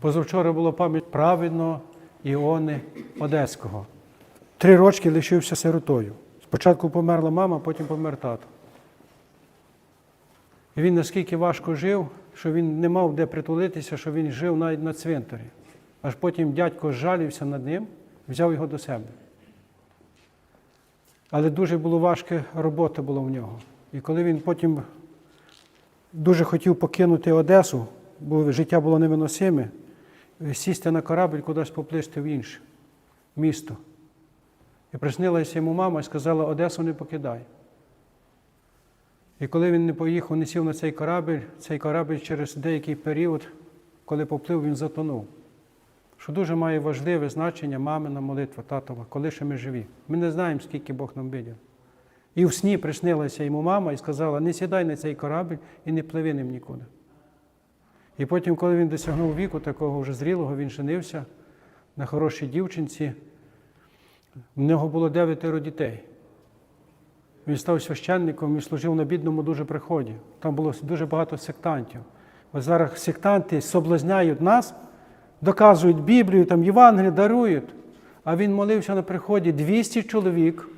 Позавчора була пам'ять праведного Іони Одеського. Три рочки лишився сиротою. Спочатку померла мама, потім помер тато. І він наскільки важко жив, що він не мав де притулитися, що він жив навіть на цвинтарі. Аж потім дядько жалівся над ним, взяв його до себе. Але дуже було важка робота була в нього. І коли він потім дуже хотів покинути Одесу, бо життя було невиносиме, сісти на корабль кудись поплисти в інше місто. І приснилася йому мама і сказала, Одесу не покидай. І коли він не поїхав, не сів на цей корабль, цей корабль через деякий період, коли поплив, він затонув. Що дуже має важливе значення мамина молитва, татова, коли ще ми живі. Ми не знаємо, скільки Бог нам видів. І в сні приснилася йому мама і сказала, не сідай на цей корабль і не пливи ним нікуди. І потім, коли він досягнув віку, такого вже зрілого, він женився на хорошій дівчинці. В нього було дев'ятеро дітей. Він став священником і служив на бідному дуже приході. Там було дуже багато сектантів. Ось зараз сектанти соблазняють нас, доказують Біблію, там Євангеліє дарують. А він молився на приході 200 чоловік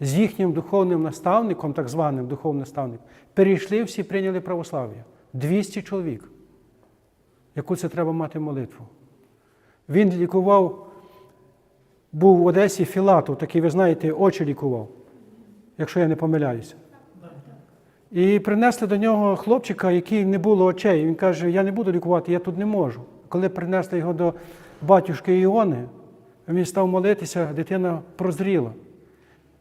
з їхнім духовним наставником, так званим духовним наставником, перейшли всі прийняли православ'я. 200 чоловік. Яку це треба мати молитву? Він лікував, був в Одесі Філатов, такий, ви знаєте, очі лікував, якщо я не помиляюся. І принесли до нього хлопчика, який не було очей. Він каже, я не буду лікувати, я тут не можу. Коли принесли його до батюшки Іони, він став молитися, дитина прозріла.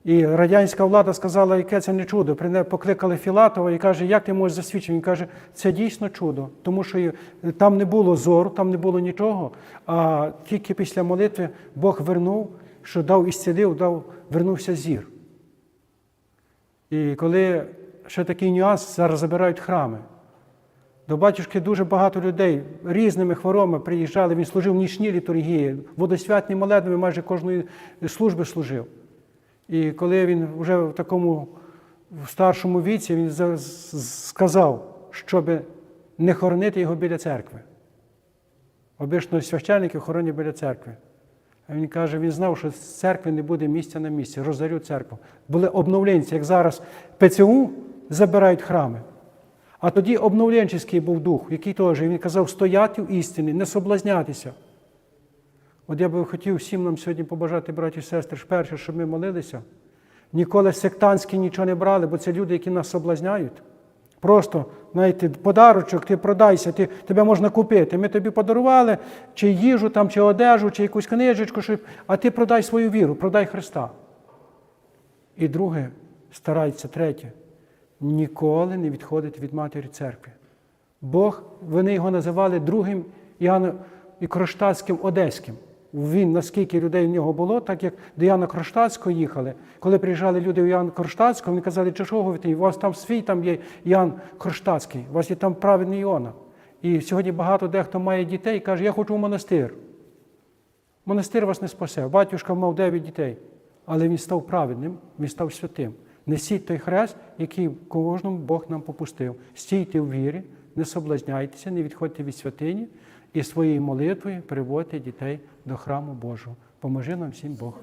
І радянська влада сказала, яке це не чудо. Покликали Філатова і каже, як ти можеш засвідчити? Він каже, це дійсно чудо, тому що там не було зору, там не було нічого. А тільки після молитви Бог вернув, що дав ісцілив, дав, вернувся зір. І коли ще такий нюанс, зараз забирають храми. До батюшки дуже багато людей різними хворобами приїжджали. Він служив в нічній літургії, водосвятні молитви майже кожної служби служив. І коли він вже в такому в старшому віці, він сказав, щоб не хоронити його біля церкви. Обично священники хоронять біля церкви. А він каже, він знав, що з церкви не буде місця на місці, розорю церкву. Були обновленці, як зараз ПЦУ забирають храми. А тоді обновленчий був дух, який теж він казав, стояти в істині, не соблазнятися. От я би хотів всім нам сьогодні побажати, браті і сестри, перше, щоб ми молилися. Ніколи сектантські нічого не брали, бо це люди, які нас соблазняють. Просто, знаєте, подарочок, ти продайся, ти, тебе можна купити. Ми тобі подарували чи їжу, там, чи одежу, чи якусь книжечку, щоб, а ти продай свою віру, продай Христа. І друге, старайся, третє, ніколи не відходити від Матері церкви. Бог, вони його називали другим Іоанном і Кронштадтським Одеським. Він, наскільки людей в нього було, так як до Яна Кронштадтського їхали. Коли приїжджали люди в Яна Кронштадтського, вони казали, чого ви там? У вас там свій там є Ян Кронштадтський, у вас є там праведний Іона. І сьогодні багато дехто має дітей і каже, я хочу в монастир. Монастир вас не спасе. Батюшка мав дев'ять дітей, але він став праведним, він став святим. Несіть той хрест, який кожному Бог нам попустив. Стійте в вірі, не соблазняйтеся, не відходьте від святині і своєю молитвою приводьте дітей до храму Божого. Поможи нам всім Бог.